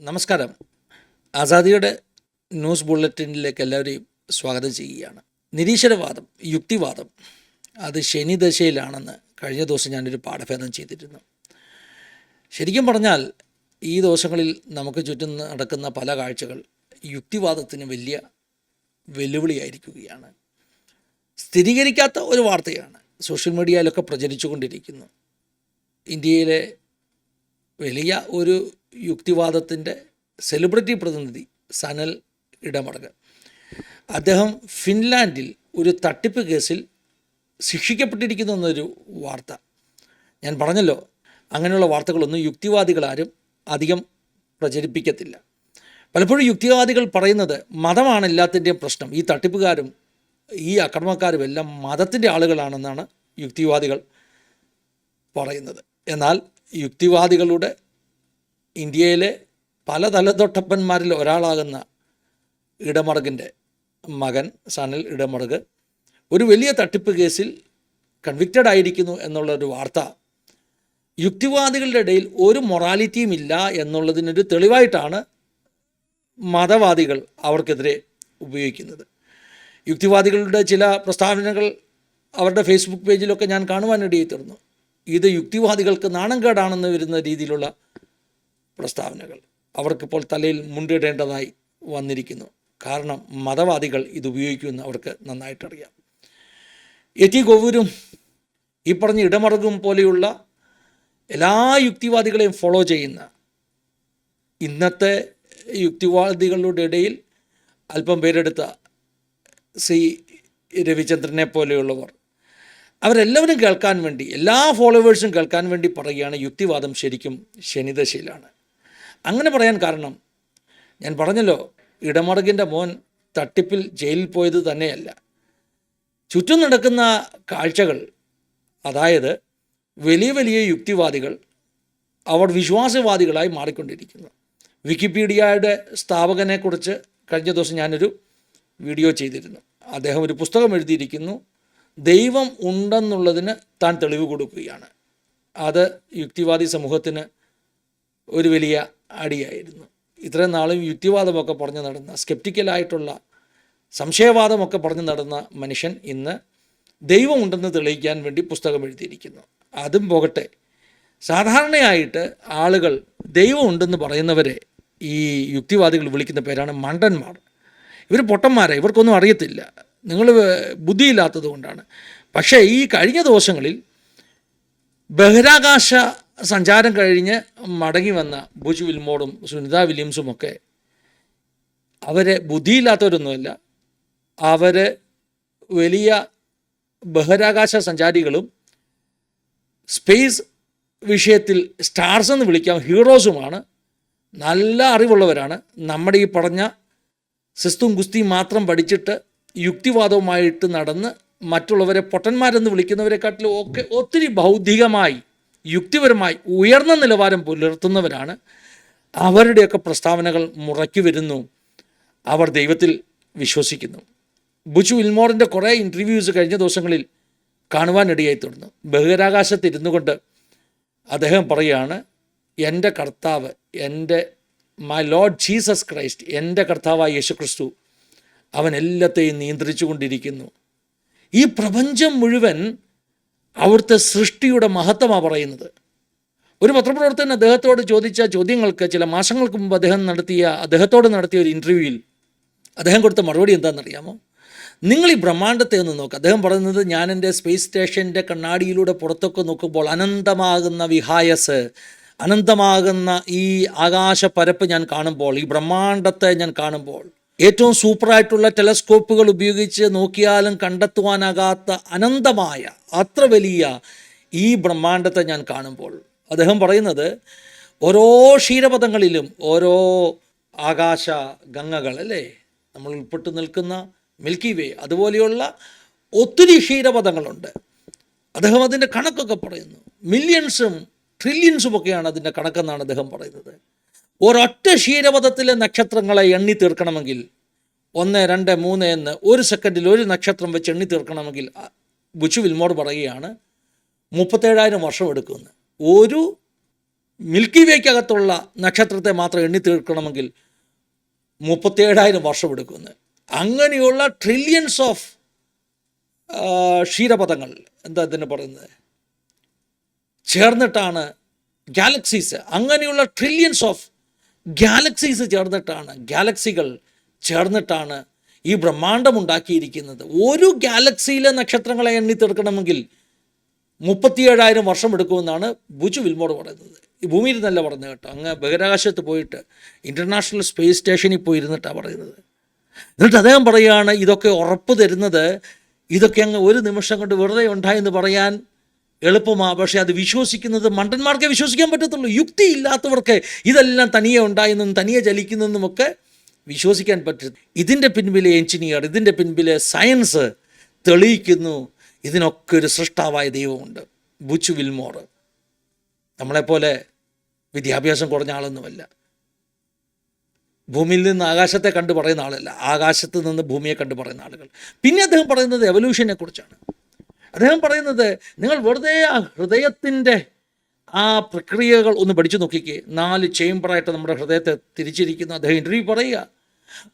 നമസ്കാരം. ആസാദിയുടെ ന്യൂസ് ബുള്ളറ്റിനിലേക്ക് എല്ലാവരെയും സ്വാഗതം ചെയ്യുകയാണ്. നിരീശ്വരവാദം യുക്തിവാദം അത് ശനി ദശയിലാണെന്ന് കഴിഞ്ഞ ദിവസം ഞാനൊരു പാഠഭേദം ചെയ്തിരുന്നു. ശരിക്കും പറഞ്ഞാൽ ഈ ദിവസങ്ങളിൽ നമുക്ക് ചുറ്റും നടക്കുന്ന പല കാഴ്ചകൾ യുക്തിവാദത്തിന് വലിയ വെല്ലുവിളിയായിരിക്കുകയാണ്. സ്ഥിരീകരിക്കാത്ത ഒരു വാർത്തയാണ് സോഷ്യൽ മീഡിയയിലൊക്കെ പ്രചരിച്ചുകൊണ്ടിരിക്കുന്നു. ഇന്ത്യയിലെ വലിയ ഒരു യുക്തിവാദത്തിന്റെ സെലിബ്രിറ്റി പ്രതിനിധി സനൽ ഇടമടക് അദ്ദേഹം ഫിൻലാൻഡിൽ ഒരു തട്ടിപ്പ് കേസിൽ ശിക്ഷിക്കപ്പെട്ടിരിക്കുന്നു എന്നൊരു വാർത്ത. ഞാൻ പറഞ്ഞല്ലോ അങ്ങനെയുള്ള വാർത്തകളൊന്നും യുക്തിവാദികളാരും അധികം പ്രചരിപ്പിക്കത്തില്ല. പലപ്പോഴും യുക്തിവാദികൾ പറയുന്നത് മതമാണ് എല്ലാത്തിന്റെയും പ്രശ്നം. ഈ തട്ടിപ്പുകാരും ഈ അക്രമക്കാരും എല്ലാം മതത്തിന്റെ ആളുകളാണെന്നാണ് യുക്തിവാദികൾ പറയുന്നത്. എന്നാൽ യുക്തിവാദികളുടെ ഇന്ത്യയിലെ പല തലതൊട്ടപ്പന്മാരിൽ ഒരാളാകുന്ന ഇടമുടകിന്റെ മകൻ സനൽ ഇടമുടക് ഒരു വലിയ തട്ടിപ്പ് കേസിൽ കൺവിക്റ്റഡ് ആയിരിക്കുന്നു എന്നുള്ളൊരു വാർത്ത യുക്തിവാദികളുടെ ഇടയിൽ ഒരു മൊറാലിറ്റിയും ഇല്ല എന്നുള്ളതിനൊരു തെളിവായിട്ടാണ് മതവാദികൾ അവർക്കെതിരെ ഉപയോഗിക്കുന്നത്. യുക്തിവാദികളുടെ ചില പ്രസ്താവനകൾ അവരുടെ ഫേസ്ബുക്ക് പേജിലൊക്കെ ഞാൻ കാണുവാനിടയായി തീർന്നു. ഇത് യുക്തിവാദികൾക്ക് നാണം കേടാണെന്ന് വരുന്ന രീതിയിലുള്ള പ്രസ്താവനകൾ. അവർക്കിപ്പോൾ തലയിൽ മുണ്ടിടേണ്ടതായി വന്നിരിക്കുന്നു. കാരണം മതവാദികൾ ഇത് ഉപയോഗിക്കുമെന്ന് അവർക്ക് നന്നായിട്ടറിയാം. എറ്റി ഗോവൂരും ഈ പറഞ്ഞ ഇടമറുകും പോലെയുള്ള എല്ലാ യുക്തിവാദികളെയും ഫോളോ ചെയ്യുന്ന ഇന്നത്തെ യുക്തിവാദികളുടെ ഇടയിൽ അല്പം പേരെടുത്ത സി രവിചന്ദ്രനെ പോലെയുള്ളവർ. അവരെല്ലാവരും കേൾക്കാൻ വേണ്ടി എല്ലാ ഫോളോവേഴ്സും കേൾക്കാൻ വേണ്ടി പറയുകയാണ് യുക്തിവാദം ശരിക്കും ശനിദശയിലാണ്. അങ്ങനെ പറയാൻ കാരണം ഞാൻ പറഞ്ഞല്ലോ ഇടമുടകിന്റെ മോൻ തട്ടിപ്പിൽ ജയിലിൽ പോയത് തന്നെയല്ല. ചുറ്റും നടക്കുന്ന കാഴ്ചകൾ അതായത് വലിയ വലിയ യുക്തിവാദികൾ അവർ വിശ്വാസവാദികളായി മാറിക്കൊണ്ടിരിക്കുന്നു. വിക്കിപീഡിയയുടെ സ്ഥാപകനെക്കുറിച്ച് കഴിഞ്ഞ ദിവസം ഞാനൊരു വീഡിയോ ചെയ്തിരുന്നു. അദ്ദേഹം ഒരു പുസ്തകം എഴുതിയിരിക്കുന്നു ദൈവം ഉണ്ടെന്നുള്ളതിന് താൻ തെളിവ് കൊടുക്കുകയാണ്. അത് യുക്തിവാദി സമൂഹത്തിന് ഒരു വലിയ അടിയായിരുന്നു. ഇത്രയും നാളും യുക്തിവാദമൊക്കെ പറഞ്ഞു നടന്ന സ്കെപ്റ്റിക്കലായിട്ടുള്ള സംശയവാദമൊക്കെ പറഞ്ഞു നടന്ന മനുഷ്യൻ ഇന്ന് ദൈവമുണ്ടെന്ന് തെളിയിക്കാൻ വേണ്ടി പുസ്തകം എഴുതിയിരിക്കുന്നു. അതും പോകട്ടെ. സാധാരണയായിട്ട് ആളുകൾ ദൈവമുണ്ടെന്ന് പറയുന്നവരെ ഈ യുക്തിവാദികൾ വിളിക്കുന്ന പേരാണ് മണ്ടന്മാർ. ഇവർ പൊട്ടന്മാരെ ഇവർക്കൊന്നും അറിയത്തില്ല. നിങ്ങൾ ബുദ്ധിയില്ലാത്തത് കൊണ്ടാണ്. പക്ഷേ ഈ കഴിഞ്ഞ ദിവസങ്ങളിൽ ബഹിരാകാശ സഞ്ചാരം കഴിഞ്ഞ് മടങ്ങി വന്ന ബുജ് വിൽമോടും സുനിത വില്യംസും ഒക്കെ അവരെ ബുദ്ധിയില്ലാത്തവരൊന്നുമല്ല. അവർ വലിയ ബഹിരാകാശ സഞ്ചാരികളും സ്പേസ് വിഷയത്തിൽ സ്റ്റാർസ് എന്ന് വിളിക്കാം ഹീറോസുമാണ്. നല്ല അറിവുള്ളവരാണ്. നമ്മുടെ ഈ പറഞ്ഞ സിസ്തും ഗുസ്തിയും മാത്രം പഠിച്ചിട്ട് യുക്തിവാദവുമായിട്ട് നടന്ന് മറ്റുള്ളവരെ പൊട്ടന്മാരെന്ന് വിളിക്കുന്നവരെക്കാട്ടിലും ഒക്കെ ഒത്തിരി ബൗദ്ധികമായി യുക്തിപരമായി ഉയർന്ന നിലവാരം പുലർത്തുന്നവരാണ്. അവരുടെയൊക്കെ പ്രസ്താവനകൾ മുറയ്ക്കു വരുന്നു. അവർ ദൈവത്തിൽ വിശ്വസിക്കുന്നു. ബുജു വിൽമോറിന്റെ കുറേ ഇന്റർവ്യൂസ് കഴിഞ്ഞ ദിവസങ്ങളിൽ കാണുവാനിടയായി തുടർന്നു. ബഹിരാകാശത്തിരുന്നു കൊണ്ട് അദ്ദേഹം പറയുകയാണ് എന്റെ കർത്താവ് എന്റെ മൈ ലോഡ് ജീസസ് ക്രൈസ്റ്റ് എന്റെ കർത്താവായ യേശു ക്രിസ്തു അവൻ എല്ലാത്തെയും നിയന്ത്രിച്ചു കൊണ്ടിരിക്കുന്നു. ഈ പ്രപഞ്ചം മുഴുവൻ അവിടുത്തെ സൃഷ്ടിയുടെ മഹത്വമാണ് പറയുന്നത്. ഒരു പത്രപ്രവർത്തകൻ അദ്ദേഹത്തോട് ചോദിച്ച ചോദ്യങ്ങൾക്ക് ചില മാസങ്ങൾക്ക് മുമ്പ് അദ്ദേഹം നടത്തിയ അദ്ദേഹത്തോട് നടത്തിയ ഒരു ഇന്റർവ്യൂവിൽ അദ്ദേഹം കൊടുത്ത മറുപടി എന്താണെന്നറിയാമോ? നിങ്ങൾ ഈ ബ്രഹ്മാണ്ടത്തെ ഒന്ന് നോക്കുക അദ്ദേഹം പറയുന്നത് ഞാൻ എന്റെ സ്പേസ് സ്റ്റേഷന്റെ കണ്ണാടിയിലൂടെ പുറത്തൊക്കെ നോക്കുമ്പോൾ അനന്തമാകുന്ന വിഹായസ് അനന്തമാകുന്ന ഈ ആകാശപ്പരപ്പ് ഞാൻ കാണുമ്പോൾ ഈ ബ്രഹ്മാണ്ടത്തെ ഞാൻ കാണുമ്പോൾ ഏറ്റവും സൂപ്പറായിട്ടുള്ള ടെലസ്കോപ്പുകൾ ഉപയോഗിച്ച് നോക്കിയാലും കണ്ടെത്തുവാനാകാത്ത അനന്തമായ അത്ര വലിയ ഈ ബ്രഹ്മാണ്ടത്തെ ഞാൻ കാണുമ്പോൾ. അദ്ദേഹം പറയുന്നത് ഓരോ ക്ഷീരപഥങ്ങളിലും ഓരോ ആകാശ ഗംഗകൾ അല്ലേ? നമ്മൾ ഉൾപ്പെട്ട് നിൽക്കുന്ന മിൽക്കി വേ അതുപോലെയുള്ള ഒത്തിരി ക്ഷീരപഥങ്ങളുണ്ട്. അദ്ദേഹം അതിന്റെ കണക്കൊക്കെ പറയുന്നു. മില്യൺസും ട്രില്യൺസും ഒക്കെയാണ് അതിന്റെ കണക്കെന്നാണ് അദ്ദേഹം പറയുന്നത്. ഒരൊറ്റ ക്ഷീരപഥത്തിലെ നക്ഷത്രങ്ങളെ എണ്ണി തീർക്കണമെങ്കിൽ ഒന്ന് രണ്ട് മൂന്ന് എന്ന് ഒരു സെക്കൻഡിൽ ഒരു നക്ഷത്രം വെച്ച് എണ്ണി തീർക്കണമെങ്കിൽ ബുച്ചു വിൽമോർ പറയുകയാണ് മുപ്പത്തേഴായിരം വർഷം എടുക്കുമെന്ന്. ഒരു മിൽക്കി വേക്കകത്തുള്ള നക്ഷത്രത്തെ മാത്രം എണ്ണി തീർക്കണമെങ്കിൽ മുപ്പത്തേഴായിരം വർഷം എടുക്കുമെന്ന്. അങ്ങനെയുള്ള ട്രില്യൻസ് ഓഫ് ക്ഷീരപഥങ്ങൾ എന്താ ഇതിന് പറയുന്നത്? ചേർന്നിട്ടാണ് ഗാലക്സീസ് അങ്ങനെയുള്ള ട്രില്യൻസ് ഓഫ് ഗാലക്സീസ് ചേർന്നിട്ടാണ് ഗാലക്സികൾ ചേർന്നിട്ടാണ് ഈ ബ്രഹ്മാണ്ടം ഉണ്ടാക്കിയിരിക്കുന്നത് ഒരു ഗാലക്സിയിലെ നക്ഷത്രങ്ങളെ എണ്ണി തീർക്കണമെങ്കിൽ മുപ്പത്തിയേഴായിരം വർഷം എടുക്കുമെന്നാണ് ബുജു വിൽമോട് പറയുന്നത്. ഈ ഭൂമിയിൽ നല്ല പറഞ്ഞു കേട്ടോ. അങ്ങ് ബഹിരാകാശത്ത് പോയിട്ട് ഇന്റർനാഷണൽ സ്പേസ് സ്റ്റേഷനിൽ പോയി ഇരുന്നിട്ടാണ് പറയുന്നത്. എന്നിട്ട് അദ്ദേഹം പറയുകയാണ് ഇതൊക്കെ ഉറപ്പ് തരുന്നത് ഇതൊക്കെ അങ്ങ് ഒരു നിമിഷം കൊണ്ട് വെറുതെ ഉണ്ടായെന്ന് പറയാൻ എളുപ്പമാ. പക്ഷേ അത് വിശ്വസിക്കുന്നത് മണ്ടന്മാർക്കേ വിശ്വസിക്കാൻ പറ്റത്തുള്ളൂ. യുക്തി ഇല്ലാത്തവർക്ക് ഇതെല്ലാം തനിയെ ഉണ്ടായെന്നും തനിയെ ചലിക്കുന്നെന്നുമൊക്കെ വിശ്വസിക്കാൻ പറ്റും. ഇതിന്റെ പിൻപിലെ എഞ്ചിനീയർ ഇതിന്റെ പിൻപിലെ സയൻസ് തെളിയിക്കുന്നു. ഇതിനൊക്കെ ഒരു സൃഷ്ടാവായ ദൈവമുണ്ട്. Butch Wilmore. നമ്മളെപ്പോലെ വിദ്യാഭ്യാസം കുറഞ്ഞ ആളൊന്നുമല്ല. ഭൂമിയിൽ നിന്ന് ആകാശത്തെ കണ്ടു പറയുന്ന ആളല്ല. ആകാശത്ത് നിന്ന് ഭൂമിയെ കണ്ടു പറയുന്ന ആളുകൾ. പിന്നെ അദ്ദേഹം പറയുന്നത് എവല്യൂഷനെ കുറിച്ചാണ്. അദ്ദേഹം പറയുന്നത് നിങ്ങൾ വെറുതെ ആ ഹൃദയത്തിന്റെ ആ പ്രക്രിയകൾ ഒന്ന് പഠിച്ചു നോക്കിക്കേ. നാല് ചേംബറായിട്ട് നമ്മുടെ ഹൃദയത്തെ തിരിച്ചിരിക്കുന്നു. അദ്ദേഹം ഇന്റർവ്യൂ പറയുക.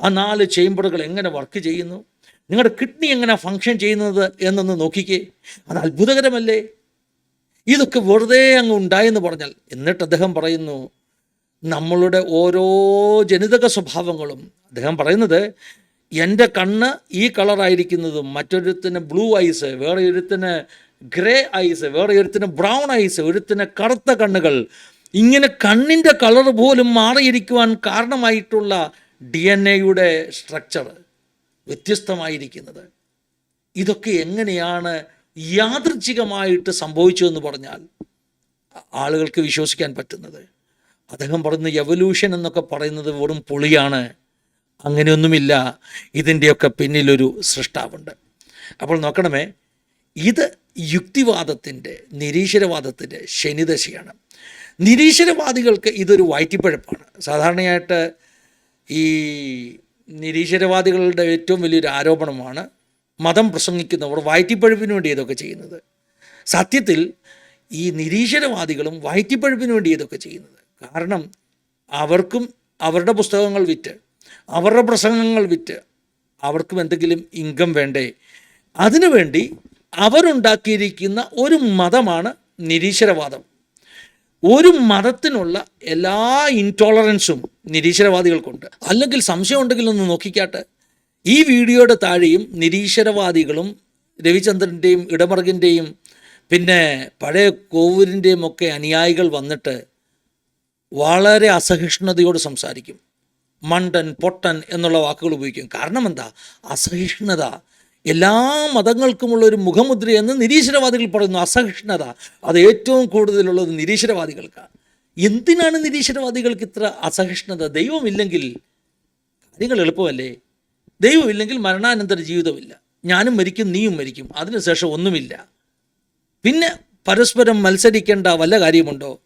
ആ നാല് ചേംബറുകൾ എങ്ങനെ വർക്ക് ചെയ്യുന്നു? നിങ്ങളുടെ കിഡ്നി എങ്ങനെ ഫങ്ഷൻ ചെയ്യുന്നത് എന്നൊന്ന് നോക്കിക്കേ. അത് അത്ഭുതകരമല്ലേ? ഇതൊക്കെ വെറുതെ അങ്ങ് ഉണ്ടായെന്ന് പറഞ്ഞാൽ എന്നിട്ട് അദ്ദേഹം പറയുന്നു നമ്മളുടെ ഓരോ ജനിതക സ്വഭാവങ്ങളും അദ്ദേഹം പറയുന്നത് എന്റെ കണ്ണ് ഈ കളറായിരിക്കുന്നതും മറ്റൊരുത്തിന് ബ്ലൂ ഐസ് വേറെ ഒരുത്തിന് ഗ്രേ ഐസ് വേറെ ഒരുത്തിന് ബ്രൗൺ ഐസ് ഒരുത്തിന് കറുത്ത കണ്ണുകൾ. ഇങ്ങനെ കണ്ണിന്റെ കളർ പോലും മാറിയിരിക്കുവാൻ കാരണമായിട്ടുള്ള ഡി എൻ എയുടെ സ്ട്രക്ചർ വ്യത്യസ്തമായിരിക്കുന്നത്. ഇതൊക്കെ എങ്ങനെയാണ് യാദൃച്ഛികമായിട്ട് സംഭവിച്ചതെന്ന് പറഞ്ഞാൽ ആളുകൾക്ക് വിശ്വസിക്കാൻ പറ്റുന്നത്. അദ്ദേഹം പറയുന്ന എവല്യൂഷൻ എന്നൊക്കെ പറയുന്നത് വെറും പൊളിയാണ്. അങ്ങനെയൊന്നുമില്ല. ഇതിന്റെയൊക്കെ പിന്നിലൊരു സൃഷ്ടാവുണ്ട്. അപ്പോൾ നോക്കണമേ ഇത് യുക്തിവാദത്തിന്റെ നിരീശ്വരവാദത്തിന്റെ ശനിദശയാണ്. നിരീശ്വരവാദികൾക്ക് ഇതൊരു വയറ്റിപ്പഴപ്പാണ്. സാധാരണയായിട്ട് ഈ നിരീശ്വരവാദികളുടെ ഏറ്റവും വലിയൊരു ആരോപണമാണ് മതം പ്രസംഗിക്കുന്നവർ വയറ്റിപ്പഴുപ്പിന് വേണ്ടി ഇതൊക്കെ ചെയ്യുന്നത്. സത്യത്തിൽ ഈ നിരീശ്വരവാദികളും വയറ്റിപ്പഴുപ്പിന് വേണ്ടി ഇതൊക്കെ ചെയ്യുന്നത്. കാരണം അവർക്കും അവരുടെ പുസ്തകങ്ങൾ വിറ്റ് അവരുടെ പ്രസംഗങ്ങൾ വിറ്റ് അവർക്കും എന്തെങ്കിലും ഇൻകം വേണ്ടേ? അതിനുവേണ്ടി അവരുണ്ടാക്കിയിരിക്കുന്ന ഒരു മതമാണ് നിരീശ്വരവാദം. ഒരു മതത്തിനുള്ള എല്ലാ ഇൻടോളറൻസും നിരീശ്വരവാദികൾക്കുണ്ട്. അല്ലെങ്കിൽ സംശയം ഉണ്ടെങ്കിൽ ഒന്ന് നോക്കിക്കാട്ടെ. ഈ വീഡിയോയുടെ താഴെയും നിരീശ്വരവാദികളും രവിചന്ദ്രന്റെയും ഇടമറകിന്റെയും പിന്നെ പഴയ കോവൂരിന്റെയും ഒക്കെ അനുയായികൾ വന്നിട്ട് വളരെ അസഹിഷ്ണുതയോട് സംസാരിക്കും. മണ്ടൻ പൊട്ടൻ എന്നുള്ള വാക്കുകൾ ഉപയോഗിക്കും. കാരണം എന്താ? അസഹിഷ്ണുത. എല്ലാ മതങ്ങൾക്കുമുള്ള ഒരു മുഖമുദ്ര എന്ന് നിരീശ്വരവാദികൾ പറയുന്നു. അസഹിഷ്ണുത. അത് ഏറ്റവും കൂടുതലുള്ളത് നിരീശ്വരവാദികൾക്കാണ്. എന്തിനാണ് നിരീശ്വരവാദികൾക്ക് ഇത്ര അസഹിഷ്ണുത? ദൈവമില്ലെങ്കിൽ കാര്യങ്ങൾ എളുപ്പമല്ലേ? ദൈവമില്ലെങ്കിൽ മരണാനന്തര ജീവിതമില്ല. ഞാനും മരിക്കും നീയും മരിക്കും. അതിനുശേഷം ഒന്നുമില്ല. പിന്നെ പരസ്പരം മത്സരിക്കേണ്ട വല്ല കാര്യമുണ്ടോ?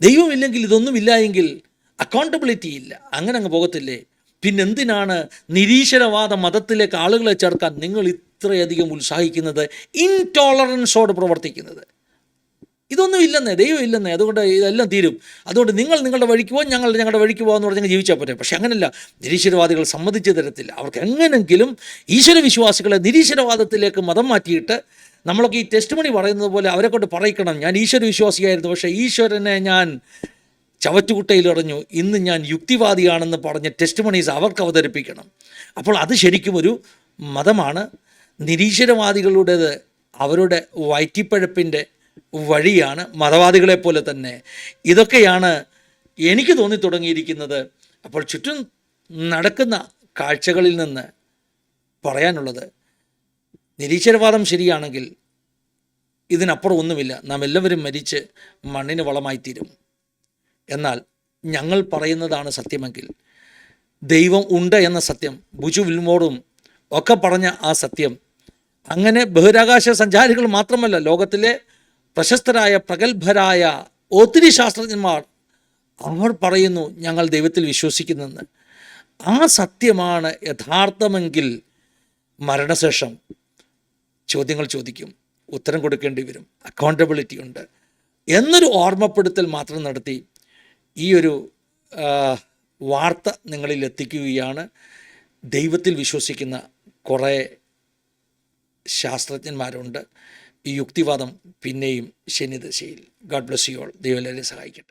ദൈവമില്ലെങ്കിൽ ഇതൊന്നുമില്ല എങ്കിൽ അക്കൗണ്ടബിലിറ്റി ഇല്ല. അങ്ങനെ അങ്ങ് പോകത്തില്ലേ? പിന്നെന്തിനാണ് നിരീശ്വരവാദ മതത്തിലേക്ക് ആളുകളെ ചേർക്കാൻ നിങ്ങൾ ഇത്രയധികം ഉത്സാഹിക്കുന്നത്? ഇൻടോളറൻസോട് പ്രവർത്തിക്കുന്നത്. ഇതൊന്നും ഇല്ലെന്നേ ദൈവം ഇല്ലെന്നേ. അതുകൊണ്ട് ഇതെല്ലാം തീരും. അതുകൊണ്ട് നിങ്ങൾ നിങ്ങളുടെ വഴിക്ക് പോകും ഞങ്ങൾ ഞങ്ങളുടെ വഴിക്ക് പോകാമെന്ന് പറഞ്ഞാൽ ജീവിച്ചാൽ പോരെ. പക്ഷേ അങ്ങനല്ല. നിരീശ്വരവാദികൾ സമ്മതിച്ച തരത്തിൽ അവർക്ക് എങ്ങനെങ്കിലും ഈശ്വര വിശ്വാസികളെ നിരീശ്വരവാദത്തിലേക്ക് മതം മാറ്റിയിട്ട് നമ്മളൊക്കെ ഈ ടെസ്റ്റ് മണി പറയുന്നത് പോലെ അവരെക്കൊണ്ട് പറയിക്കണം. ഞാൻ ഈശ്വര വിശ്വാസിയായിരുന്നു പക്ഷേ ഈശ്വരനെ ഞാൻ ചവറ്റുകുട്ടയിലെറിഞ്ഞു ഇന്ന് ഞാൻ യുക്തിവാദിയാണെന്ന് പറഞ്ഞ് ടെസ്റ്റ് മണീസ് അവർക്ക് അവതരിപ്പിക്കണം. അപ്പോൾ അത് ശരിക്കും ഒരു മതമാണ്. നിരീശ്വരവാദികളുടേത് അവരുടെ വയറ്റിപ്പഴപ്പിന്റെ വഴിയാണ് മതവാദികളെ പോലെ തന്നെ. ഇതൊക്കെയാണ് എനിക്ക് തോന്നി തുടങ്ങിയിരിക്കുന്നത് അപ്പോൾ ചുറ്റും നടക്കുന്ന കാഴ്ചകളിൽ നിന്ന് പറയാനുള്ളത് നിരീശ്വരവാദം ശരിയാണെങ്കിൽ ഇതിനപ്പുറം ഒന്നുമില്ല. നാം എല്ലാവരും മരിച്ച് മണ്ണിന് വളമായിത്തീരും. എന്നാൽ ഞങ്ങൾ പറയുന്നതാണ് സത്യമെങ്കിൽ ദൈവം ഉണ്ട് എന്ന സത്യം ബുജു വിൽമോടും ഒക്കെ പറഞ്ഞ ആ സത്യം അങ്ങനെ ബഹിരാകാശ സഞ്ചാരികൾ മാത്രമല്ല ലോകത്തിലെ പ്രശസ്തരായ പ്രഗത്ഭരായ ഒത്തിരി ശാസ്ത്രജ്ഞന്മാർ അവർ പറയുന്നു ഞങ്ങൾ ദൈവത്തിൽ വിശ്വസിക്കുന്നെന്ന്. ആ സത്യമാണ് യഥാർത്ഥമെങ്കിൽ മരണശേഷം ചോദ്യങ്ങൾ ചോദിക്കും ഉത്തരം കൊടുക്കേണ്ടി വരും അക്കൗണ്ടബിലിറ്റി ഉണ്ട് എന്നൊരു ഓർമ്മപ്പെടുത്തൽ മാത്രം നടത്തി ഈ ഒരു വാർത്ത നിങ്ങളിൽ എത്തിക്കുകയാണ്. ദൈവത്തിൽ വിശ്വസിക്കുന്ന കുറേ ശാസ്ത്രജ്ഞന്മാരുണ്ട്. ഈ യുക്തിവാദം പിന്നെയും ശനിദശയിൽ. ഗാഡ് ബ്ലസ് യു ഓൾ ദൈവം സഹായിക്കട്ടെ.